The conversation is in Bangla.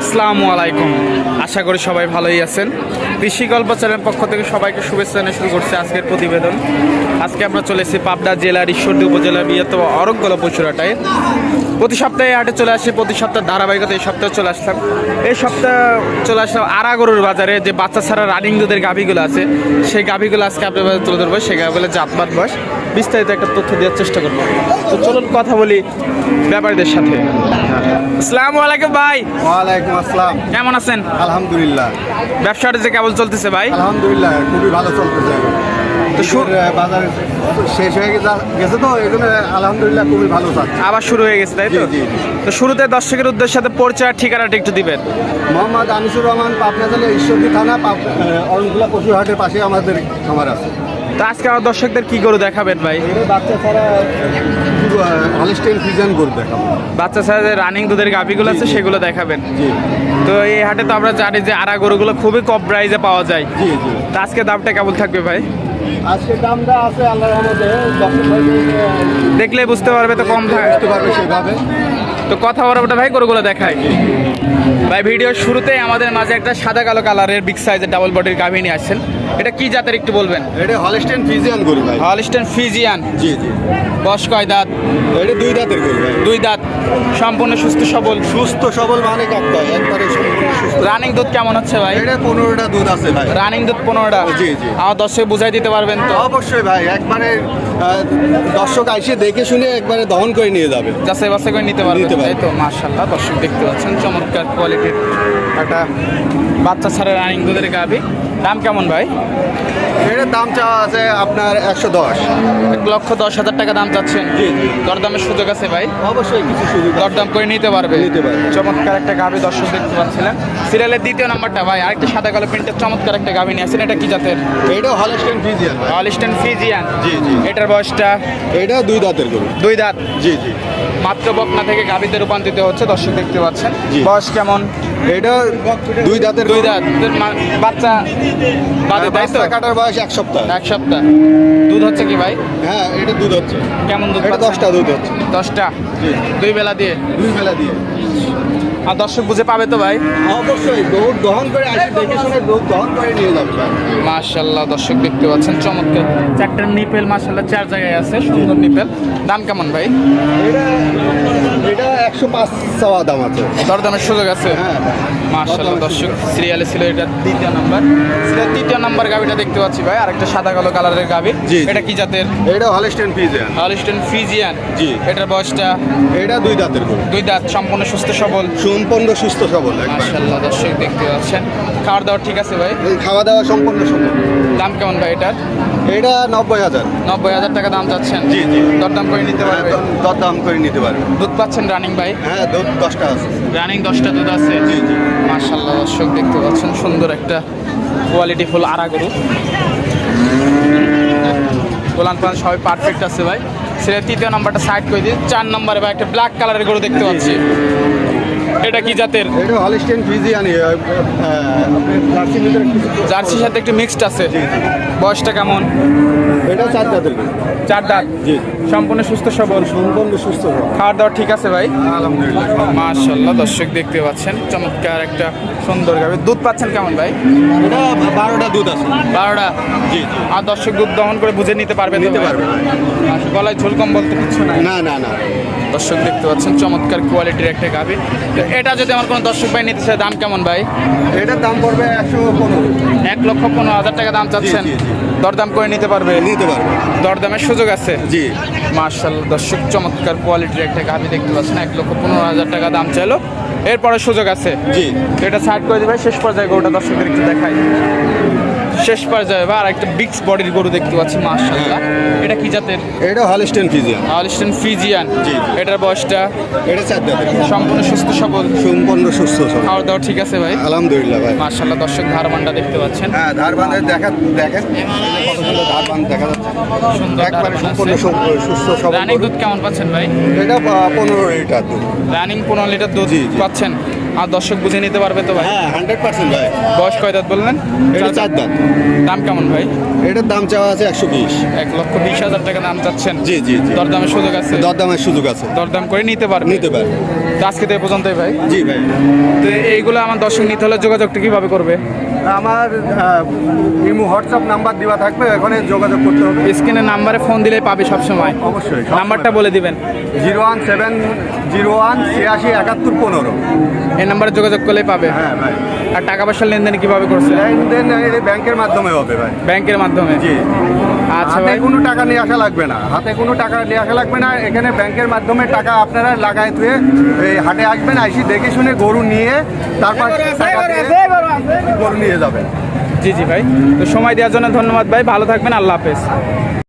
আসসালামু আলাইকুম। আশা করি সবাই ভালোই আছেন। কৃষি গল্প চ্যানেলের পক্ষ থেকে সবাইকে শুভেচ্ছা জানিয়ে শুরু করছে আজকের প্রতিবেদন। আজকে আমরা চলে এসেছি পাবনা জেলার ঈশ্বরদী উপজেলার বৃহত্তম অরঙ্গল পশুরাটায় প্রতি সপ্তাহে হাটে চলে আসি, প্রতি সপ্তাহে ধারাবাহিকতা এই সপ্তাহে চলে আসলাম। এই সপ্তাহে চলে আসলাম আরাগরুর বাজারে, যে বাচ্চা ছাড়া রানিং দুধের গাভিগুলো আছে, সেই গাভিগুলো আজকে আপনার তুলে ধরবো। সেই গাভিগুলো জাতমাত বয়স। বিস্তারিত একটা তথ্য দেওয়ার চেষ্টা করব। তো চলুন কথা বলি ব্যাপারীদের সাথে। আসসালামু আলাইকুম ভাই। ওয়ালাইকুম আসসালাম। কেমন আছেন? আলহামদুলিল্লাহ। ব্যবসাটা যে কেবল চলতেছে ভাই? আলহামদুলিল্লাহ খুবই ভালো চলতেছে। তো বাজার শেষ হয়ে গেছে- তো এই জন্য আলহামদুলিল্লাহ খুবই ভালো আবার শুরু হয়ে গেছে তাই তো? শুরুতে দর্শকের সাথে পরিচয় আর ঠিকানাটা একটু দিবেন। মোহাম্মদ আনিসুর রহমান পাবনা জেলা ঈশ্বরদী থানা অরণকুলা পশুহাটের পাশে আমাদের খামার আছে। তো আজকে আমার দর্শকদের কি করে দেখাবেন ভাই? বাচ্চা ছাড়া হলিস্টেন ফিজান করে দেখাবো। বাচ্চা যে রানিং দুধের গাভিগুলো আছে সেগুলো দেখাবেন। তো এই হাটে তো আমরা জানি যে আড়া গরুগুলো খুবই কম প্রাইসে পাওয়া যায়। তো আজকে দামটা কেমন থাকবে ভাই? আজকে দামটা আছে রহমতে দেখলে বুঝতে পারবে তো কম থাকে। বুঝতে পারবে সেভাবে। তো কথা বলব ভাই গরুগুলো দেখায় ভাই ভিডিওর শুরুতেই আমাদের মাঝে একটা সাদা কালো কালারের বিগ সাইজের ডাবল বডির গাভি নিয়ে আসছেন। এটা কি জাতের একটু বলবেন? এটা হলিস্টেন ফিজিয়ান গরু ভাই। Holstein Friesian? জি জি। বয়স কয় দাঁত? এটা দুই দাঁতের গরু ভাই। দুই দাঁত। সম্পূর্ণ সুস্থ সবল? সুস্থ সবল মানে কাকটা একবারে সম্পূর্ণ সুস্থ। রানিং দুধ কেমন হচ্ছে ভাই? এটা পনেরোটা দুধ আছে ভাই। রানিং দুধ পনেরোটা? জি, জি। আমার দর্শক বুঝাই দিতে পারবেন তো? অবশ্যই ভাই একবারে দর্শক আইসে দেখে শুনে একবারে দহন করে নিয়ে যাবে। যাচাই বাছাই করে নিতে পারবে। তাই তো মার্শাল্লাহ দর্শক দেখতে পাচ্ছেন চমৎকার কোয়ালিটির একটা বাচ্চা ছাড়া রানিং দুধের গাভি। দাম কেমন ভাই এটার দাম চাওয়া আছে আপনার একশো দশ। এক লক্ষ দশ হাজার টাকা দাম চাচ্ছেন। দরদামের সুযোগ আছে ভাই? অবশ্যই কিছু সুবিধা দরদাম করে নিতে পারবে। নিতে পারবে। চমৎকার একটা গাভি দর্শক দেখতে পাচ্ছিলেন সিরিয়ালের দ্বিতীয় নাম্বারটা ভাই আরেকটা সাদা কালো প্রিন্টের চমৎকার একটা গাভি নিয়ে আসছেন। এটা কি জাতের? এটা হলস্টেন ফিজিয়ান হলিস্টেন ফিজিয়ান জি, জি। এটার বয়সটা? এটা দুই দাঁতের গরু। দুই দাঁত। জি জি। মাত্র বকনা থেকে গাভিতে রূপান্তরিত হচ্ছে দর্শক দেখতে পাচ্ছেন। বয়স কেমন? এটা দুই দাঁতের দুই দাঁত। বাচ্চা বাদে তাই তো? বাচ্চা কাটার বয়স এক সপ্তাহ। এক সপ্তাহ। দুধ হচ্ছে কি ভাই? হ্যাঁ এটা দুধ হচ্ছে। কেমন দুধ এটা দশটা দুধ হচ্ছে। দশটা? দুই বেলা দিয়ে? দুই বেলা দিয়ে। আর দর্শক বুঝে পাবে তো ভাই? অবশ্যই দৌড় দহন করে আসে দেখে শুনে দৌড় দহন করে নিয়ে যাবে মাশাল্লাহ দর্শক দেখতে পাচ্ছেন চমৎকার। চারটা নিপেল মাশাল্লাহ চার জায়গায় আছে সুন্দর নিপেল। দাম কেমন ভাই? এটা এটা একশো পাঁচ চাওয়া দাম আছে। দরদামের সুযোগ আছে? হ্যাঁ মাশাল্লাহ দর্শক সিরিয়ালে ছিল এটা দ্বিতীয় নাম্বার। নাম্বার গাভিটা দেখতে পাচ্ছি ভাই আরেকটা সাদা কালো কালারের জি। এটা কি জাতের? এটা হলিস্টেন ফিজিয়ান হলিস্টন ফিজিয়ান জি। এটার বয়সটা? এটা দুই দাঁতের গরু। দুই দাঁত সম্পূর্ণ সুস্থ সবল। সম্পূর্ণ সুস্থ সবল মাশাল্লাহ দর্শক দেখতে পাচ্ছেন। খাওয়ার দাওয়া ঠিক আছে ভাই? খাওয়া দাওয়া সম্পূর্ণ সবল। দাম কেমন ভাই এটার? এটা নব্বই হাজার। নব্বই হাজার টাকা দাম চাচ্ছেন? জি, জি। দরদাম করে নিতে হ্যাঁ, পারবে? দরদাম করে নিতে পারবে। দুধ পাচ্ছেন রানিং ভাই? হ্যাঁ দুধ দশটা আছে। রানিং দশটা দুধ আছে? জি, জি। মাশাল্লাহ দর্শক দেখতে পাচ্ছেন সুন্দর একটা কোয়ালিটি ফুল আড়া গরু। গোলান পান সবাই পারফেক্ট আছে ভাই। সেটা তৃতীয় নাম্বারটা সাইড করে দিয়ে চার নম্বরে ভাই একটা ব্ল্যাক কালারের গরু দেখতে পাচ্ছি। এটা কি জাতের? এটা হলিস্টেন ফিজিয়ানি জার্সির ভিতরে জার্সির সাথে একটু মিক্সড আছে। বয়সটা কেমন? এটা চার দাঁতের চার দাঁত? জি। সম্পূর্ণ সুস্থ সবল? সম্পূর্ণ সুস্থ খাওয়ার দাওয়া ঠিক আছে ভাই? আলহামদুলিল্লাহ। মাশাল্লাহ দর্শক দেখতে পাচ্ছেন চমৎকার একটা সুন্দর গাবে দুধ পাচ্ছেন কেমন ভাই? এটা বারোটা দুধ আছে। বারোটা? জি আর দর্শক দুধ দহন করে বুঝে নিতে পারবে নিতে পারবে। গলায় ঝোল কম বলতে কিছু না না না। দর্শক দেখতে পাচ্ছেন চমৎকার কোয়ালিটির একটা গাভি। তো এটা যদি আমার কোনো দর্শক ভাই নিতে চায় দাম কেমন ভাই? এটার দাম পড়বে একশো পনেরো। এক লক্ষ পনেরো হাজার টাকা দাম চাচ্ছেন। দরদাম করে নিতে পারবে? নিতে পারবে। দরদামের সুযোগ আছে? জি। মার্শাল দর্শক চমৎকার কোয়ালিটির একটা গাভি দেখতে পাচ্ছেন এক লক্ষ পনেরো হাজার টাকা দাম চাইলো। এরপরে সুযোগ আছে? জি। এটা সাইড করে দেবে শেষ পর্যায়ে গরুটা দর্শকদের একটু দেখাই। শেষ পর্যায়ে বা আর একটা বিক্স বডির গরু দেখতে পাচ্ছি মার্শাল্লাহ এটা কি জাতের? এটা হলিস্টেন ফিজিয়ান আলিস্টান ফিজিয়ান জি। এটার বয়সটা? এটা চার দাঁতের সম্পূর্ণ সুস্থ সবল? সম্পূর্ণ সুস্থ সবল। খাওয়ার দাওয়া ঠিক আছে ভাই? আলহামদুলিল্লাহ ভাই। মার্শাল্লাহ দর্শক ধারমানটা দেখতে পাচ্ছেন। হ্যাঁ ধারবান্ধে দেখা দেখেন। কত সুন্দর ধারবান্ধ দেখা যাচ্ছে। সুন্দর একবারে সম্পূর্ণ সুস্থ সবল রানিং দুধ কেমন পাচ্ছেন ভাই? এটা পনেরো লিটার দুধ। রানিং পনেরো লিটার দুধ। পাচ্ছেন? আর দর্শক বুঝে নিতে পারবে তো ভাই? হ্যাঁ হান্ড্রেড পার্সেন্ট ভাই। বয়স কয় দাঁত বললেন? এটা চার দাঁত। দাম কেমন ভাই? এটার দাম চাওয়া আছে একশো বিশ। এক লক্ষ বিশ হাজার টাকা দাম চাচ্ছেন? জি জি দরদামের সুযোগ আছে? দরদামের সুযোগ আছে। দরদাম করে নিতে পারবে? নিতে পারবে। আজকে তো এ পর্যন্তই ভাই। জি ভাই। তো এইগুলো আমার দর্শক নিতে হলে যোগাযোগটা কীভাবে করবে? আমার ইমু হোয়াটসঅ্যাপ নাম্বার দেওয়া থাকবে ওখানে যোগাযোগ করতে হবে। স্ক্রিনে নাম্বারে ফোন দিলে পাবে সব সময় অবশ্যই নাম্বারটা বলে দিবেন। Zero one seven zero one ছিয়াশি একাত্তর পনেরো। এই নাম্বারে যোগাযোগ করলে পাবে। হ্যাঁ ভাই। আর টাকা পয়সার লেনদেন কীভাবে করছে? লেনদেন ব্যাংকের মাধ্যমে হবে ভাই। ব্যাংকের মাধ্যমে। জি। হাতে কোনো টাকা নিয়ে আসা লাগবে না। হাতে কোনো টাকা নিয়ে আসা লাগবে না। এখানে ব্যাংকের মাধ্যমে টাকা আপনারা লাগায় ধুয়ে এই হাটে আসবেন আইসি দেখে শুনে গরু নিয়ে তারপর টাকা গরু নিয়ে যাবেন। জি জি ভাই। তো সময় দেওয়ার জন্য ধন্যবাদ ভাই। ভালো থাকবেন। আল্লাহ হাফেজ।